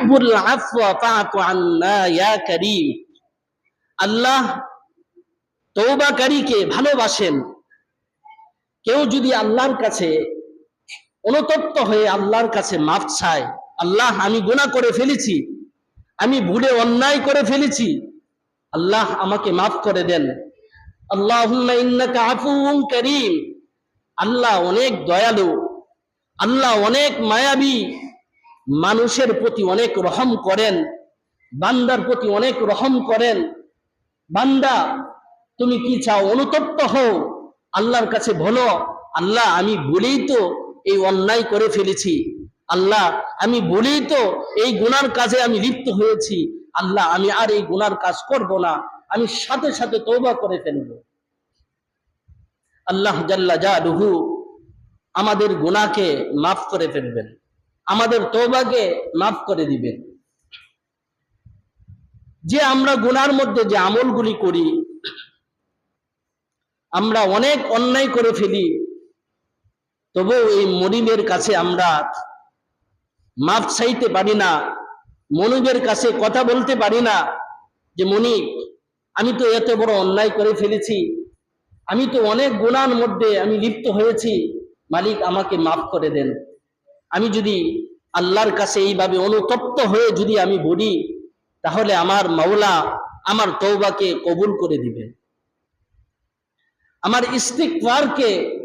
তুহিব্বুল আফওয়া ফাআফু আন্না ইয়া কারীম। আল্লাহ ভালোবাসেন। কেউ যদি আল্লাহর কাছে অনুতপ্ত হয়ে আল্লাহর কাছে মাফ চায়, আল্লাহ, আমি গুনাহ করে ফেলেছি, আমি ভুলে অন্যায় করে ফেলেছি, আল্লাহ আমাকে মাফ করে দেন। আল্লাহুম্মা ইন্নাকা আফুউন কারীম। আল্লাহ অনেক দয়ালু। আল্লাহ অনেক মায়াবী। মানুষের প্রতি অনেক রহম করেন, বান্দার প্রতি অনেক রহম করেন। বান্দা, তুমি কি চাও অনুতপ্ত হও? আল্লাহর কাছে বলো, আল্লাহ, আমি বলেই তো এই অন্যায় করে ফেলেছি। আল্লাহ, আমি বলেই তো এই গুনার কাজে আমি লিপ্ত হয়েছি। আল্লাহ, আমি আর এই গুনার কাজ করব না, আমি সাথে সাথে তৌবা করে ফেলব। আল্লাহ জাল্লা জালুহু আমাদের গুনাহকে মাফ করে ফেলবেন। আমাদের তৌবাকে মাফ করে দিবেন। যে আমরা গুনার মধ্যে যে আমলগুলি করি, আমরা অনেক অন্যায় করে ফেলি তবুও এই মনিবের কাছে আমরা মাপ চাইতে পারি না, মনিবের কাছে কথা বলতে পারি না যে, মনিব, আমি তো এত বড় অন্যায় করে ফেলেছি, আমি তো অনেক গুণার মধ্যে আমি লিপ্ত হয়েছি, মালিক আমাকে মাফ করে দেন। আমি যদি আল্লাহর কাছে এইভাবে অনুতপ্ত হয়ে যদি আমি বলি, তাহলে আমার মাওলা আমার তৌবাকে কবুল করে দিবেন। আমার ইস্তিকবারকে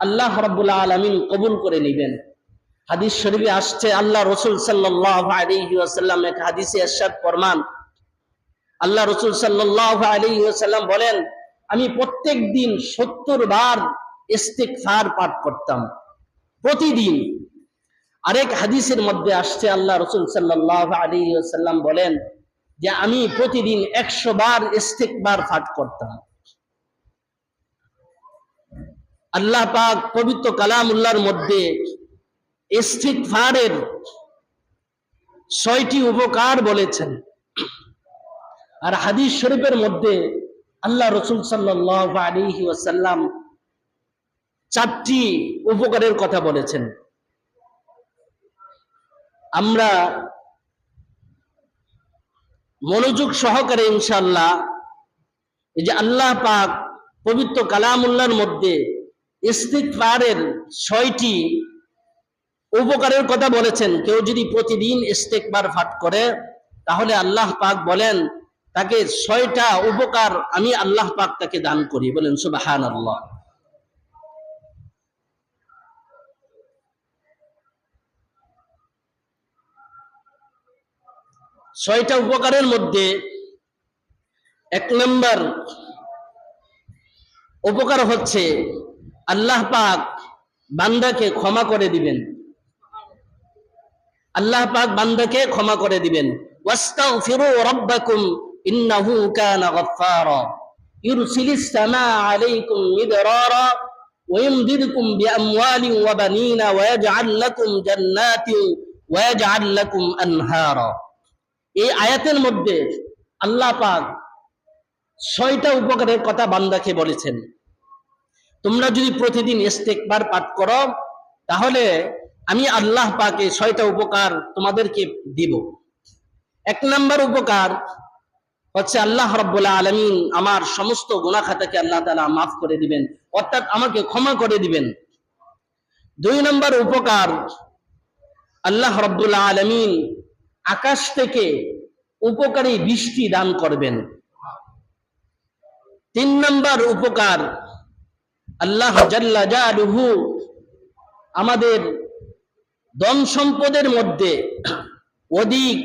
আল্লাহ রাব্বুল আলামিন কবুল করে নেবেন। হাদিস শরীফে আসছে, আল্লাহ রসুল আলাইহি এক হাদিসে ইরশাদ ফরমান। আল্লাহ রসুল ওয়াসাল্লাম বলেন, আমি প্রত্যেক দিন 70 বার ইস্তিগফার পাঠ করতাম। প্রতিদিন। আরেক হাদিসের মধ্যে আসছে, আল্লাহ রসুল সাল্লাল্লাহু আলাইহি ওয়াসাল্লাম বলেন যে, আমি প্রতিদিন 100 বার ইস্তিগফার পাঠ করতাম। আল্লাহ পাক পবিত্র কালামুল্লাহর মধ্যে ইস্তিগফারের ছয়টি উপকার বলেছেন। আর হাদিস শরীফের মধ্যে আল্লাহ রসুল সাল্লাহ আলাইহি ওয়াসাল্লাম চারটি উপকারের কথা বলেছেন। আমরা মনোযোগ সহকারে ইনশাআল্লাহ এই যে আল্লাহ পাক পবিত্র কালামুল্লাহর মধ্যে ইস্তিগফারের ছয়টি উপকারের কথা বলেছেন। কেউ যদি প্রতিদিন ইস্তেকবার পাঠ করে, তাহলে আল্লাহ পাক বলেন, তাকে ছয়টা উপকার আমি আল্লাহ পাক তাকে দান করি। বলেন সুবাহান আল্লাহ ছয়টা উপকারের মধ্যে এক নম্বর উপকার হচ্ছে আল্লাহ পাক বান্দাকে ক্ষমা করে দিবেন আল্লাহ পাক বান্দাকে ক্ষমা করে দিবেন ওয়াস্তাগফিরু রাব্বাকুম ইন্নাহু কানা গফফারা ইউরসিলিস সামাআ আলাইকুম মিদরারা ويمددكم بأموال وبنين ويجعل لكم جنات ويجعل لكم أنهارا এই আয়াতের মধ্যে আল্লাহ পাক ছয়টা উপকারের কথা বান্দাকে বলেছেন। তোমরা যদি প্রতিদিন ইস্তেকবার পাঠ করো, তাহলে আমি আল্লাহ পাকে ছয়টা উপকার তোমাদেরকে দিব। এক নম্বর উপকার হচ্ছে আল্লাহ রব্বুল্লাহ আলমিন আমার সমস্ত গুণা খাতাকে আল্লাহ তালা মাফ করে দিবেন, অর্থাৎ আমাকে ক্ষমা করে দিবেন। দুই নম্বর উপকার, আল্লাহ রব্বুল্লাহ আলমিন আকাশ থেকে উপকারী বৃষ্টি দান করবেন। তিন নম্বর উপকার, আল্লাহ জাল্লা জালুহু আমাদের ধন সম্পদের মধ্যে অধিক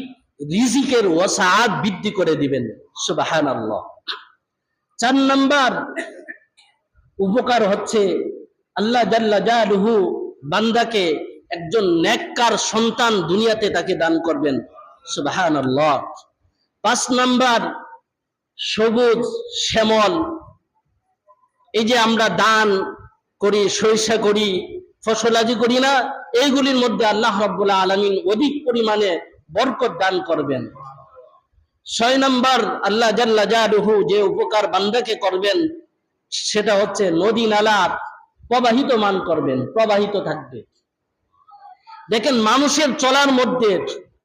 রিজিকের ওসাদ বৃদ্ধি করে দিবেন সুবাহান আল্লাহ চার নম্বর উপকার হচ্ছে আল্লাহ জাল্লা জালুহু বান্দাকে একজন নেককার সন্তান দুনিয়াতে তাকে দান করবেন। সুবাহান পাঁচ নম্বর, সবুজ, শ্যামল। এই যে আমরা দান করি, সরিষা করি ফসলাজি করি না, এইগুলির মধ্যে আল্লাহ রব্বুল্লাহ আলমিন অধিক পরিমাণে বরকত দান করবেন। ছয় নম্বর, আল্লাহ জাল্লা জালুহু যে উপকার বান্দাকে করবেন, সেটা হচ্ছে নদী নালা প্রবাহিত মান করবেন, প্রবাহিত থাকবে। দেখেন মানুষের চলার মধ্যে